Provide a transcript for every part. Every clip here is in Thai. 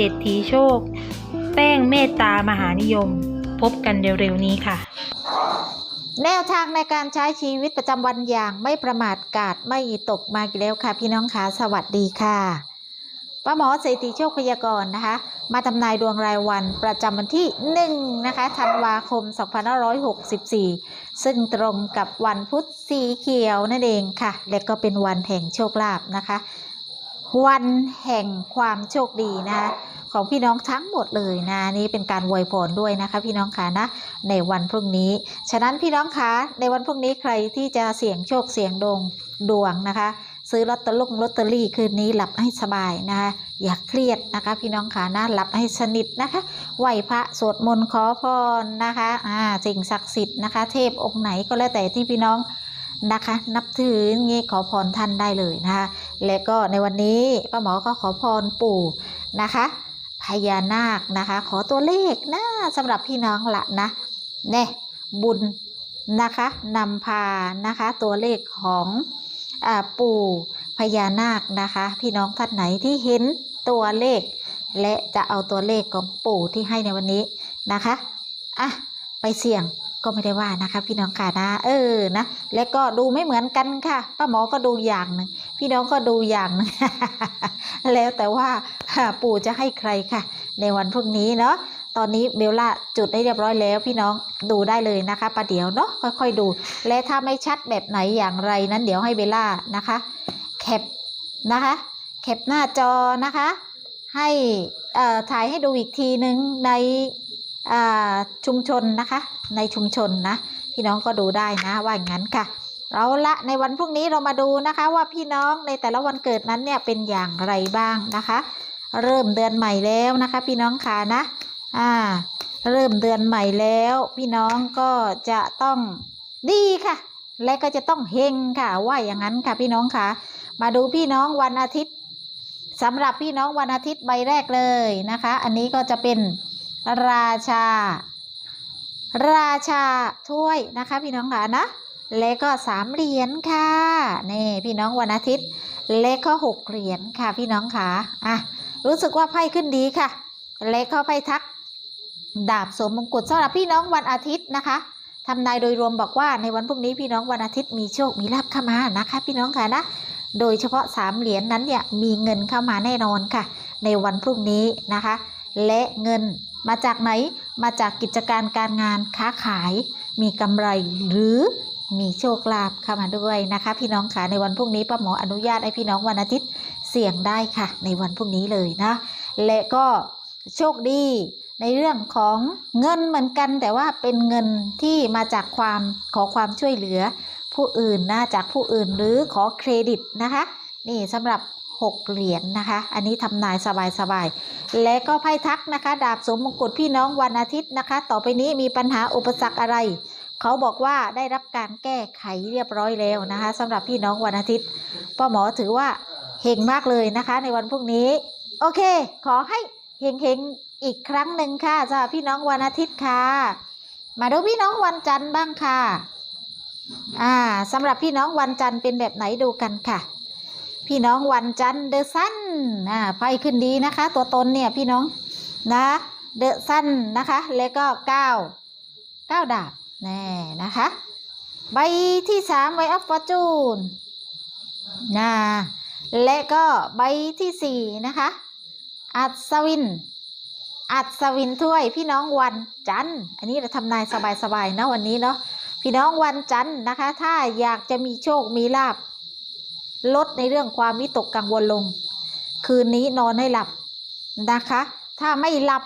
เศรษฐีโชค แป้งเมตตามหานิยม พบกันเร็วๆนี้ค่ะ แนวทางในการใช้ชีวิตประจำวันอย่างไม่ประมาทกาดไม่ตกมาอีกแล้วค่ะ พี่น้องคะสวัสดีค่ะป้าหมอเศรษฐีโชคพยากรณ์นะคะ มาทำนายดวงรายวันประจำวันที่1นะคะธันวาคม 2564 ซึ่งตรงกับวันพุธสีเขียวนั่นเองค่ะ และก็เป็นวันแห่งโชคลาภนะคะ วันแห่งความโชคดีนะคะของพี่น้องทั้งหมดเลยนะนี่เป็นการอวยพรด้วยนะคะ พี่น้องคะนะในวันพรุ่งนี้ ฉะนั้นพี่น้องคะในวันพรุ่งนี้ใครที่จะเสี่ยงโชคเสี่ยงดวงดวงนะคะ ซื้อลอตเตอรี่ลอตเตอรี่คืนนี้หลับให้สบายนะคะอย่าเครียดนะคะ พี่น้องคะนะหลับให้สนิทนะคะไหวพระสวดมนต์ขอพรนะคะอ่าสิ่งศักดิ์สิทธิ์นะคะ เทพองค์ไหนก็แล้วแต่ที่พี่น้อง นะคะ นับถืองี้ขอพรท่านได้เลยนะคะ และก็ในวันนี้ป้าหมอก็ขอพรปู่นะคะพญานาคนะคะ ขอตัวเลขนะสำหรับพี่น้องละนะเนี่ยบุญนะคะนำพานะคะตัวเลขของอปู่พญานาคนะคะ พี่น้องท่านไหนที่เห็นตัวเลข และจะเอาตัวเลขของปู่ที่ให้ในวันนี้นะคะอะไปเสี่ยง ก็ไม่ได้ว่านะคะพี่น้องค่ะนะเออนะและก็ดูไม่เหมือนกันค่ะป้าหมอก็ดูอย่างหนึ่งพี่น้องก็ดูอย่างหนึงแล้วแต่ว่าปู่จะให้ใครค่ะ ในวันพรุ่งนี้เนาะตอนนี้เบลล่าจุดได้เรียบร้อยแล้วพี่น้องดูได้เลยนะคะประเดี๋ยวเนาะค่อยๆดู และถ้าไม่ชัดแบบไหนอย่างไรนั้นเดี๋ยวให้เบลล่านะคะแคปนะคะแคปหน้าจอนะคะ ให้อ่อถ่ายให้ดูอีกทีนึงใน ชุมชนนะคะ ในชุมชนนะ พี่น้องก็ดูได้นะว่าอย่างนั้นค่ะเอาละในวันพรุ่งนี้เรามาดูนะคะ ว่าพี่น้องในแต่ละวันเกิดนั้นเนี่ยเป็นอย่างไรบ้างนะคะ เริ่มเดือนใหม่แล้วนะคะ พี่น้องค่ะนะอ่าเริ่มเดือนใหม่แล้ว พี่น้องก็จะต้องดีค่ะ และก็จะต้องเฮงค่ะว่าอย่างนั้นค่ะพี่น้องค่ะ มาดูพี่น้องวันอาทิตย์สำหรับพี่น้องวันอาทิตย์ใบแรกเลยนะคะ อันนี้ก็จะเป็น ราชา ราชาถ้วยนะคะ พี่น้องค่ะนะและก็สามเหรียญค่ะนี่พี่น้องวันอาทิตย์และก็หกเหรียญค่ะพี่น้องค่ะอะรู้สึกว่าไพ่ขึ้นดีค่ะและก็ไพ่ทัก ดาบสวมมงกุฎสำหรับพี่น้องวันอาทิตย์นะคะทำนายโดยรวมบอกว่าในวันพรุ่งนี้พี่น้องวันอาทิตย์มีโชคมีลาภเข้ามานะคะ พี่น้องค่ะนะโดยเฉพาะสามเหรียญนั้นเนี่ยมีเงินเข้ามาแน่นอนค่ะ ในวันพรุ่งนี้นะคะ และเงิน มาจากไหน มาจากกิจการการงานค้าขาย มีกำไรหรือมีโชคลาภเข้ามาด้วยนะคะ พี่น้องค่ะในวันพรุ่งนี้ป้าหมออนุญาตให้พี่น้องวันอาทิตย์เสี่ยงได้ค่ะ ในวันพรุ่งนี้เลยนะ และก็โชคดีในเรื่องของเงินเหมือนกันแต่ว่าเป็นเงินที่มาจากความขอความช่วยเหลือ ผู้อื่นนะจากผู้อื่นหรือขอเครดิตนะคะ นี่สำหรับ 6 เหรียญนะคะ อันนี้ทำนายสบายๆ และก็ไพ่ทักนะคะ ดาบสมมงกุฎพี่น้องวันอาทิตย์นะคะ ต่อไปนี้มีปัญหาอุปสรรคอะไร เขาบอกว่าได้รับการแก้ไขเรียบร้อยแล้วนะคะสำหรับพี่น้องวันอาทิตย์ป้าหมอถือว่าเฮงมากเลยนะคะ ในวันพรุ่งนี้ โอเค ขอให้เฮงเฮงๆอีกครั้งหนึ่งค่ะสำหรับพี่น้องวันอาทิตย์ค่ะ มาดูพี่น้องวันจันทร์บ้างค่ะอ่าสำหรับพี่น้องวันจันทร์เป็นแบบไหนดูกันค่ะ พี่น้องวันจันทร์เดอะซันอ่าไพ่ขึ้นดีนะคะ ตัวตนเนี่ยพี่น้องนะเดอะซันนะคะ แล้วก็เก้าเก้าดาบแน่นะคะ ใบที่สามไวอัพฟอร์จูนนะและก็ใบที่สี่นะคะ อัศวิน อัศวินถ้วยพี่น้องวันจันทร์อันนี้เราทำนายสบายๆนะวันนี้เนาะพี่น้องวันจันทร์นะคะ ถ้าอยากจะมีโชคมีลาบ ลดในเรื่องความวิตกกังวลลง คืนนี้นอนให้หลับนะคะ ถ้าไม่หลับ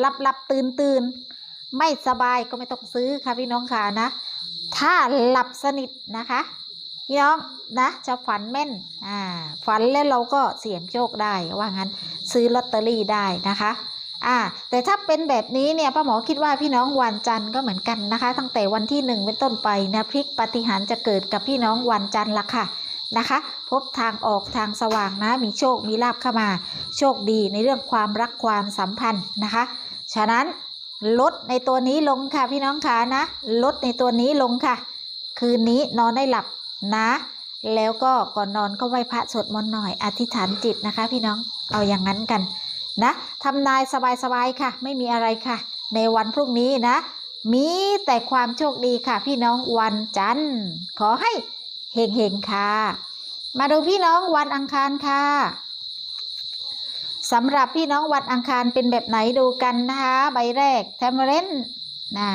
หลับหลับตื่นตื่นไม่สบายก็ไม่ต้องซื้อค่ะพี่น้องค่ะนะ ถ้าหลับสนิทนะคะ พี่น้องนะจะฝันแม่นอ่าฝันแล้วเราก็เสี่ยงโชคได้ว่างั้นซื้อลอตเตอรี่ได้นะคะอ่าแต่ถ้าเป็นแบบนี้เนี่ยป้าหมอคิดว่าพี่น้องวันจันทร์ก็เหมือนกันนะคะ ตั้งแต่วันที่หนึ่งเป็นต้นไปนะพลิกปฏิหารจะเกิดกับพี่น้องวันจันทร์ละค่ะ นะคะ พบทางออกทางสว่างนะ มีโชค มีลาบเข้ามา โชคดีในเรื่องความรักความสัมพันธ์นะคะ ฉะนั้นลดในตัวนี้ลงค่ะพี่น้องค่ะนะ ลดในตัวนี้ลงค่ะ คืนนี้นอนได้หลับนะ แล้วก็ก่อนนอนก็ไหว้พระสวดมนต์หน่อยอธิษฐานจิตนะคะ พี่น้องเอาอย่างนั้นกันนะทำนายสบายๆค่ะ ไม่มีอะไรค่ะ ในวันพรุ่งนี้นะ มีแต่ความโชคดีค่ะ พี่น้องวันจันทร์ขอให้ เฮงๆค่ะ มาดูพี่น้องวันอังคารค่ะสำหรับพี่น้องวันอังคารเป็นแบบไหนดูกันนะคะ ใบแรกแทมเรนนะ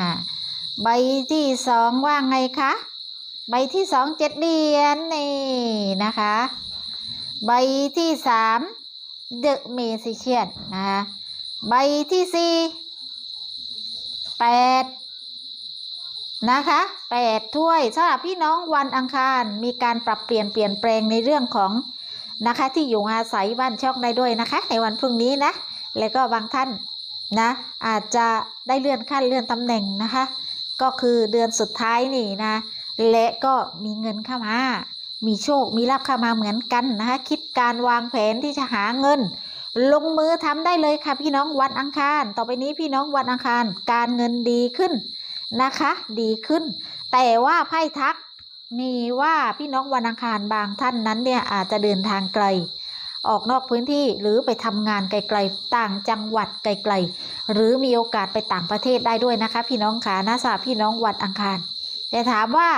ใบที่สองว่าไงคะ ใบที่สองเจ็ดเหรียญนี่นะคะ ใบที่สามเดอะเมซิเชียนนะคะ ใบที่สี่แปด นะคะแปดถ้วยสำหรับพี่น้องวันอังคารมีการปรับเปลี่ยนเปลี่ยนแปลงในเรื่องของนะคะที่อยู่อาศัยบ้านช่องได้ด้วยนะคะ ในวันพรุ่งนี้นะ แล้วก็บางท่านนะอาจจะได้เลื่อนขั้นเลื่อนตำแหน่งนะคะ ก็คือเดือนสุดท้ายนี่นะ และก็มีเงินเข้ามา มีโชคมีลาภเข้ามาเหมือนกันนะคะ คิดการวางแผนที่จะหาเงิน ลงมือทำได้เลยค่ะพี่น้องวันอังคาร ต่อไปนี้พี่น้องวันอังคารการเงินดีขึ้น นะคะ ดีขึ้น แต่ว่าไพ่ทักมีว่าพี่น้องวันอังคารบางท่านนั้นเนี่ยอาจจะเดินทางไกล ออกนอกพื้นที่หรือไปทำงานไกลๆ ต่างจังหวัดไกลๆ หรือมีโอกาสไปต่างประเทศได้ด้วยนะคะ พี่น้องขานะสาพี่น้องวันอังคาร แต่ถามว่า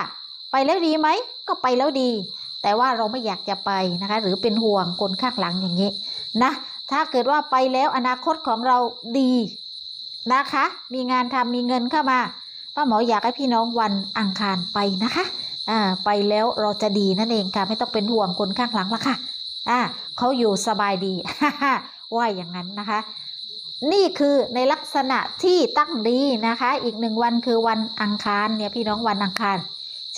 ไปแล้วดีไหมก็ไปแล้วดี แต่ว่าเราไม่อยากจะไปนะคะ หรือเป็นห่วงคนข้างหลังอย่างนี้นะถ้าเกิดว่าไปแล้วอนาคตของเราดีนะคะ มีงานทำมีเงินเข้ามา ป้าหมออยากให้พี่น้องวันอังคารไปนะคะอ่าไปแล้วเราจะดีนั่นเองค่ะ ไม่ต้องเป็นห่วงคนข้างหลังละค่ะอ่าเขาอยู่สบายดีว่าอย่างนั้นนะคะ นี่คือในลักษณะที่ตั้งดีนะคะ อีกหนึ่งวันคือวันอังคารเนี่ยพี่น้องวันอังคาร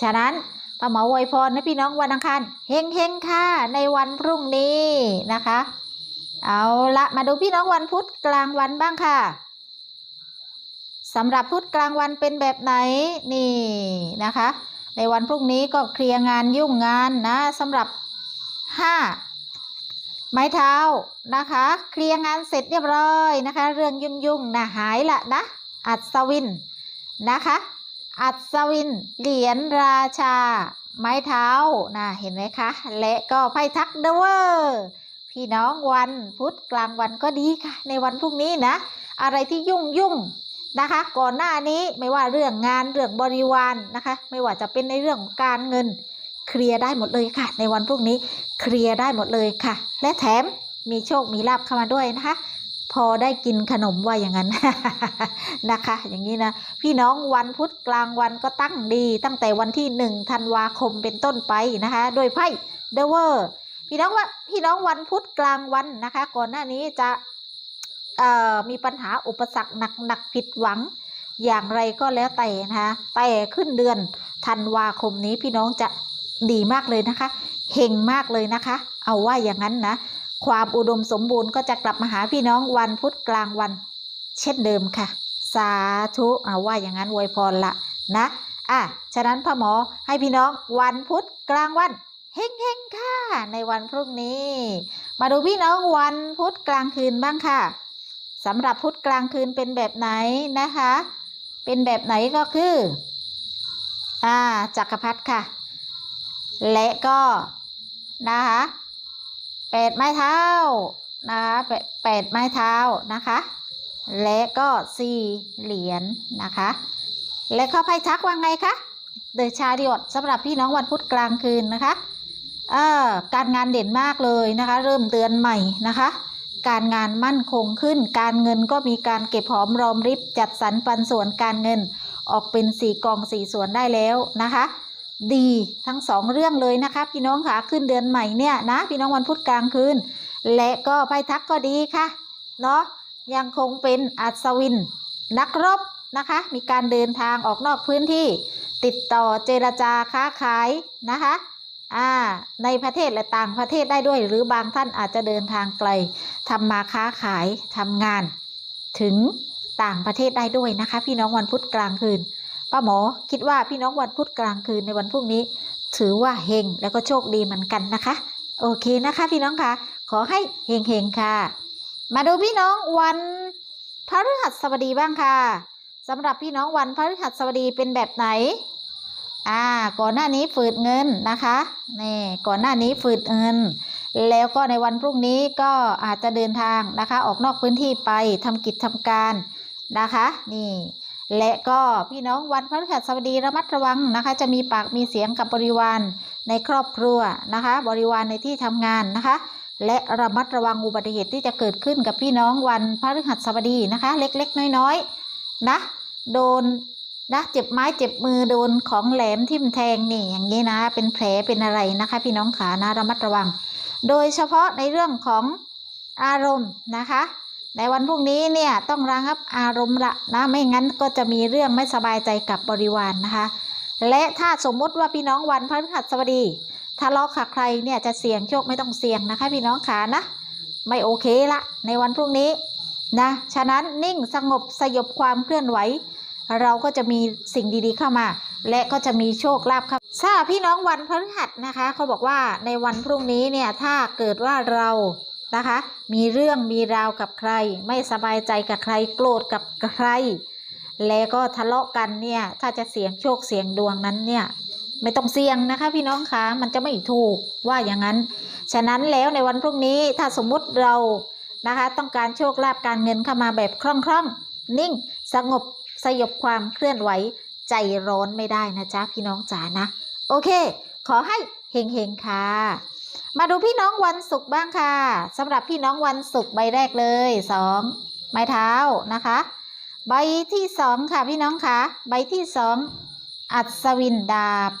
ฉะนั้นป้าหมออวยพรให้พี่น้องวันอังคารเฮงเฮงค่ะในวันพรุ่งนี้นะคะ เอาละมาดูพี่น้องวันพุธกลางวันบ้างค่ะ สำหรับพุธกลางวันเป็นแบบไหนนี่นะคะ ในวันพรุ่งนี้ก็เคลียร์งานยุ่งงานนะสำหรับห้าไม้เท้านะคะ เคลียร์งานเสร็จเรียบร้อยนะคะ เรื่องยุ่งยุ่งๆนะหายละนะ อัศวินนะคะ อัศวิน เหรียญราชา ไม้เท้านะเห็นไหมคะ และก็ไพ่ทักเดเวอร์พี่น้องวันพุธกลางวันก็ดีค่ะ ในวันพรุ่งนี้นะ อะไรที่ยุ่งยุ่ง นะคะ ก่อนหน้านี้ไม่ว่าเรื่องงานเรื่องบริวารนะคะ ไม่ว่าจะเป็นในเรื่องของการเงินเคลียร์ได้หมดเลยค่ะ ในวันพรุ่งนี้เคลียร์ได้หมดเลยค่ะ และแถมมีโชคมีลาภเข้ามาด้วยนะคะ พอได้กินขนมว่าอย่างนั้นนะคะ อย่างนี้นะพี่น้องวันพุธกลางวันก็ตั้งดี ตั้งแต่วันที่หนึ่งธันวาคมเป็นต้นไปนะคะ โดยไพ่เดเวอร์พี่น้องว่าพี่น้องวันพุธกลางวันนะคะ ก่อนหน้านี้จะ มีปัญหาอุปสรรคหนักๆผิดหวัง อย่างไรก็แล้วแต่นะคะแต่ขึ้นเดือนธันวาคมนี้พี่น้องจะดีมากเลยนะคะเฮงมากเลยนะคะ เอาว่าอย่างนั้นนะ ความอุดมสมบูรณ์ก็จะกลับมาหาพี่น้องวันพุธกลางวัน เช่นเดิมค่ะ สาธุเอาว่าอย่างนั้นวยพรละนะอะฉะนั้นพ่อหมอให้พี่น้องวันพุธกลางวันเฮงเฮงๆค่ะ ในวันพรุ่งนี้ มาดูพี่น้องวันพุธกลางคืนบ้างค่ะ สำหรับพุธกลางคืนเป็นแบบไหนนะคะ เป็นแบบไหนก็คืออ่าจักรพรรดิค่ะ และก็นะคะแปดไม้เท้านะคะแปดแปดไม้เท้านะคะ และก็สี่เหรียญนะคะ และเข้าไพ่ชักว่าไงคะเดอะชาริอตสำหรับพี่น้องวันพุธกลางคืนนะคะเอ่อการงานเด่นมากเลยนะคะ เริ่มเดือนใหม่นะคะ การงานมั่นคงขึ้น การเงินก็มีการเก็บหอมรอมริบจัดสรรปันส่วนการเงินออกเป็นสี่กองสี่ส่วนได้แล้วนะคะ ดีทั้งสองเรื่องเลยนะคะพี่น้องค่ะขึ้นเดือนใหม่เนี่ยนะพี่น้องวันพุธกลางคืนและก็ไพ่ทักก็ดีค่ะเนาะยังคงเป็นอัศวิน นักรบนะคะ มีการเดินทางออกนอกพื้นที่ ติดต่อเจรจาค้าขายนะคะ อ่าในประเทศและต่างประเทศได้ด้วย หรือบางท่านอาจจะเดินทางไกลทำมาค้าขายทำงาน ถึงต่างประเทศได้ด้วยนะคะ พี่น้องวันพุธกลางคืนป้าหมอคิดว่าพี่น้องวันพุธกลางคืนในวันพรุ่งนี้ ถือว่าเฮงแล้วก็โชคดีเหมือนกันนะคะ โอเคนะคะ พี่น้องค่ะขอให้เฮงเฮงค่ะ มาดูพี่น้องวันพฤหัสบดีบ้างค่ะสำหรับพี่น้องวันพฤหัสบดีเป็นแบบไหน อ่าก่อนหน้านี้ฝืดเงินนะคะนี่ก่อนหน้านี้ฝืดเงิน แล้วก็ในวันพรุ่งนี้ก็อาจจะเดินทางนะคะ ออกนอกพื้นที่ไปทำกิจทำการนะคะนี่และก็พี่น้องวันพฤหัสบดีระมัดระวังนะคะ จะมีปากมีเสียงกับบริวารในครอบครัวนะคะ บริวารในที่ทำงานนะคะ และระมัดระวังอุบัติเหตุที่จะเกิดขึ้นกับพี่น้องวันพฤหัสบดีนะคะ เล็กๆ น้อยๆนะโดน นะเจ็บไม้เจ็บมือโดนของแหลมทิ่มแทงนี่อย่างนี้นะ เป็นแผลเป็นอะไรนะคะ พี่น้องขานะระมัดระวัง โดยเฉพาะในเรื่องของอารมณ์นะคะ ในวันพรุ่งนี้เนี่ยต้องระงับอารมณ์ละนะไม่งั้นก็จะมีเรื่องไม่สบายใจกับบริวารนนะคะ และถ้าสมมุติว่าพี่น้องวันพฤหัสบดีทะเลาะกับใครเนี่ยจะเสี่ยงโชคไม่ต้องเสี่ยงนะคะ พี่น้องขานะไม่โอเคละในวันพรุ่งนี้นะฉะนั้นนิ่งสงบสยบความเคลื่อนไหว เราก็จะมีสิ่งดีๆเข้ามา และก็จะมีโชคลาภครับถ้าพี่น้องวันพฤหัสนะคะเขาบอกว่าในวันพรุ่งนี้เนี่ยถ้าเกิดว่าเรานะคะ มีเรื่องมีราวกับใคร ไม่สบายใจกับใครโกรธกับใคร แล้วก็ทะเลาะกันเนี่ยถ้าจะเสี่ยงโชคเสี่ยงดวงนั้นเนี่ยไม่ต้องเสี่ยงนะคะพี่น้องคะมันจะไม่ถูกว่าอย่างนั้น ฉะนั้นแล้วในวันพรุ่งนี้ถ้าสมมุติเรานะคะ ต้องการโชคลาภการเงินเข้ามาแบบคล่องๆ นิ่งสงบ สยบความเคลื่อนไหวใจร้อนไม่ได้นะจ๊ะพี่น้องจ๋านะ โอเค ขอให้เฮงๆค่ะ มาดูพี่น้องวันศุกร์บ้างค่ะสำหรับพี่น้องวันศุกร์ใบแรกเลยสองไม้เท้านะคะ ใบที่สองค่ะพี่น้องคะใบที่สองอัศวินดาบ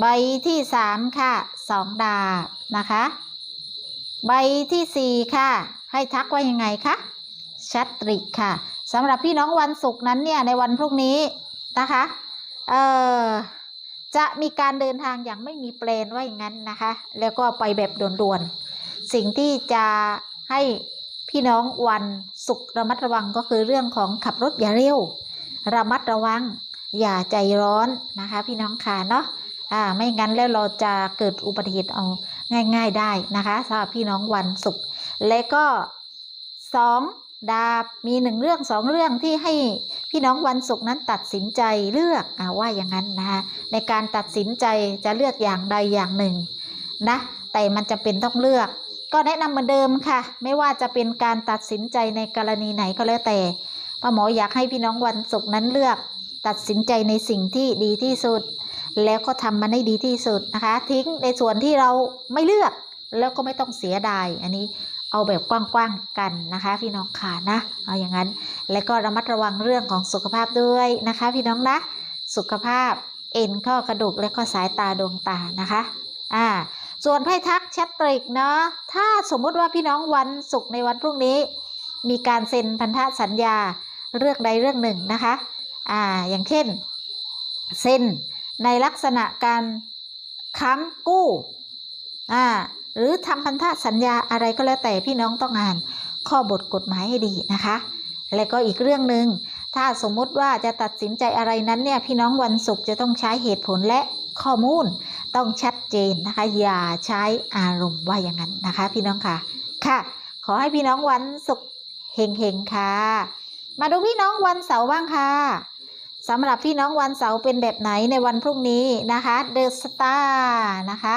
ใบที่สามค่ะสองดาบนะคะ ใบที่สี่ค่ะ ให้ทักว่ายังไงคะชัตริกค่ะ สำหรับพี่น้องวันศุกร์นั้นเนี่ยในวันพรุ่งนี้นะคะเอ่อจะมีการเดินทางอย่างไม่มีแปลนว่าอย่างนั้นนะคะ แล้วก็ไปแบบด่วนๆ สิ่งที่จะให้พี่น้องวันศุกร์ระมัดระวังก็คือเรื่องของขับรถอย่าเร็ว ระมัดระวังอย่าใจร้อนนะคะ พี่น้องค่ะเนาะอ่าไม่งั้นแล้วเราจะเกิดอุบัติเหตุเอาง่าย ๆได้นะคะสำหรับพี่น้องวันศุกร์และก็สอง ดาบมีหนึ่งเรื่องสองเรื่องที่ให้พี่น้องวันศุกร์นั้นตัดสินใจเลือกอาว่าอย่างนั้นนะคะในการตัดสินใจจะเลือกอย่างใดอย่างหนึ่งนะแต่มันจะเป็นต้องเลือก ก็แนะนำเหมือนเดิมค่ะ ไม่ว่าจะเป็นการตัดสินใจในกรณีไหนก็แล้วแต่ป้าหมออยากให้พี่น้องวันศุกร์นั้นเลือก ตัดสินใจในสิ่งที่ดีที่สุด แล้วก็ทำมันให้ดีที่สุดนะคะ ทิ้งในส่วนที่เราไม่เลือกแล้วก็ไม่ต้องเสียดายอันนี้ เอาแบบกว้างๆกันนะคะ พี่น้องค่ะนะเอาอย่างนั้น และก็ระมัดระวังเรื่องของสุขภาพด้วยนะคะ พี่น้องนะ สุขภาพเอ็นข้อกระดูกและก็สายตาดวงตานะคะอ่าส่วนไพ่ทักแชตริกเนาะถ้าสมมุติว่าพี่น้องวันศุกร์ในวันพรุ่งนี้ มีการเซ็นพันธสัญญาเรื่องใดเรื่องหนึ่งนะคะอ่าอย่างเช่นเซ็นในลักษณะการค้ำกู้อ่า หรือทำพันธสัญญาอะไรก็แล้วแต่พี่น้องต้องอ่าน ข้อบทกฎหมายให้ดีนะคะ และก็อีกเรื่องหนึ่งถ้าสมมุติว่าจะตัดสินใจอะไรนั้นเนี่ยพี่น้องวันศุกร์จะต้องใช้เหตุผลและข้อมูล ต้องชัดเจนนะคะ อย่าใช้อารมณ์ว่าอย่างนั้นนะคะ พี่น้องค่ะค่ะ ขอให้พี่น้องวันศุกร์เฮงๆค่ะ มาดูพี่น้องวันเสาร์บ้างค่ะสำหรับพี่น้องวันเสาร์เป็นแบบไหนในวันพรุ่งนี้นะคะเดอะสตาร์นะคะ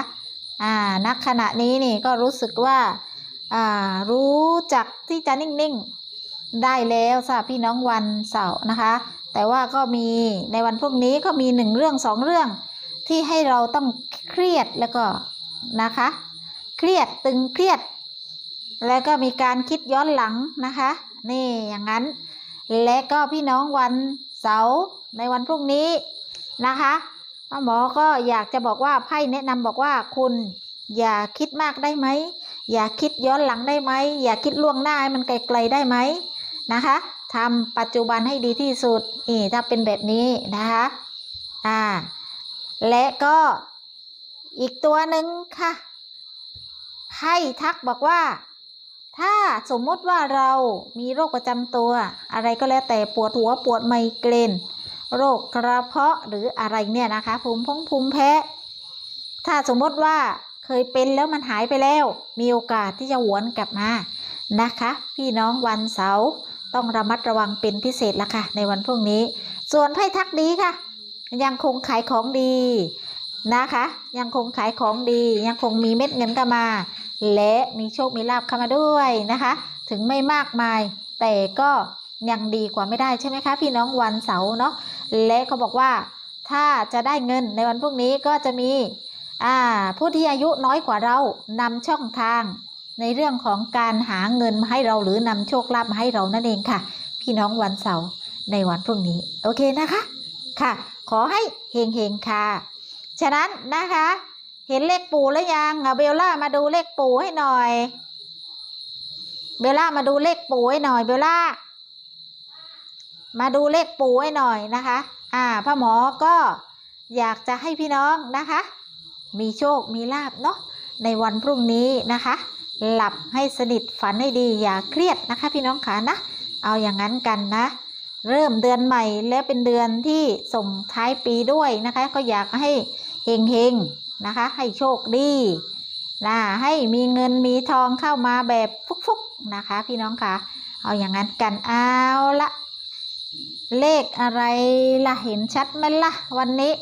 อ่านักขณะนี้นี่ก็รู้สึกว่าอ่ารู้จักที่จะนิ่งๆได้แล้วสำหรับพี่น้องวันเสาร์นะคะ แต่ว่าก็มีในวันพรุ่งนี้ก็มีหนึ่งเรื่องสองเรื่อง ที่ให้เราต้องเครียดแล้วก็นะคะ เครียดตึงเครียด แล้วก็มีการคิดย้อนหลังนะคะ นี่อย่างนั้น และก็พี่น้องวันเสาร์ในวันพรุ่งนี้นะคะ หมอก็อยากจะบอกว่าไพ่แนะนำบอกว่าคุณอย่าคิดมากได้ไหม อย่าคิดย้อนหลังได้ไหม อย่าคิดล่วงหน้าให้มันไกลๆได้ไหมนะคะทำปัจจุบันให้ดีที่สุดนี่ถ้าเป็นแบบนี้นะคะอ่าและก็อีกตัวหนึ่งค่ะไพ่ทักบอกว่า ถ้าสมมติว่าเรามีโรคประจำตัว อะไรก็แล้วแต่ปวดหัวปวดไมเกรน โรคกระเพาะหรืออะไรเนี่ยนะคะภูมิพงภูมิแพ้ ถ้าสมมติว่าเคยเป็นแล้วมันหายไปแล้ว มีโอกาสที่จะหวนกลับมานะคะ พี่น้องวันเสาร์ต้องระมัดระวังเป็นพิเศษละค่ะ ในวันพรุ่งนี้ ส่วนไพ่ทักดีค่ะ ยังคงขายของดีนะคะ ยังคงขายของดี ยังคงมีเม็ดเงินเข้ามา และมีโชคมีลาบเข้ามาด้วยนะคะ ถึงไม่มากมาย แต่ก็ยังดีกว่าไม่ได้ใช่ไหมคะ พี่น้องวันเสาร์เนาะ และเขาบอกว่า ถ้าจะได้เงินในวันพรุ่งนี้ก็จะมีผู้ที่อายุน้อยกว่าเรานำช่องทาง ในเรื่องของการหาเงินมาให้เราหรือนำโชคลาภมาให้เรานั่นเองค่ะ พี่น้องวันเสาร์ในวันพรุ่งนี้ โอเคนะคะค่ะ ขอให้เฮงเฮงๆค่ะ ฉะนั้นนะคะ เห็นเลขปู่แล้วยังเอาเบลล่ามาดูเลขปู่ให้หน่อย เบลล่ามาดูเลขปู่ให้หน่อยเบลล่า มาดูเลขปู่ให้หน่อยนะคะ อ่าพ่อหมอก็อยากจะให้พี่น้องนะคะ มีโชคมีลาบเนาะในวันพรุ่งนี้นะคะ หลับให้สนิทฝันให้ดีอย่าเครียดนะคะ พี่น้องขานะ เอาอย่างนั้นกันนะ เริ่มเดือนใหม่และเป็นเดือนที่ส่งท้ายปีด้วยนะคะ ก็อยากให้เฮงเฮงๆนะคะ ให้โชคดีนะให้มีเงินมีทองเข้ามาแบบฟุกๆนะคะ พี่น้องคะเอาอย่างนั้นกันเอาละ เลขอะไรล่ะเห็นชัดไหมล่ะวันนี้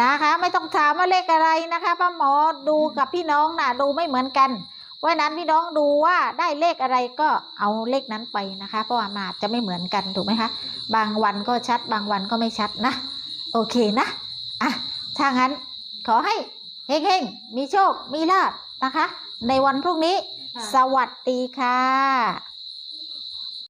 นะคะไม่ต้องถามว่าเลขอะไรนะคะป้าหมอดูกับพี่น้องนะดูไม่เหมือนกันเพราะฉะนั้นพี่น้องดูว่าได้เลขอะไรก็เอาเลขนั้นไปนะคะ เพราะว่ามันอาจจะไม่เหมือนกันถูกไหมคะ บางวันก็ชัด บางวันก็ไม่ชัดนะ โอเคนะอะถ้างั้นขอให้เฮงๆมีโชคมีลาบนะคะ ในวันพรุ่งนี้ค่ะสวัสดีค่ะ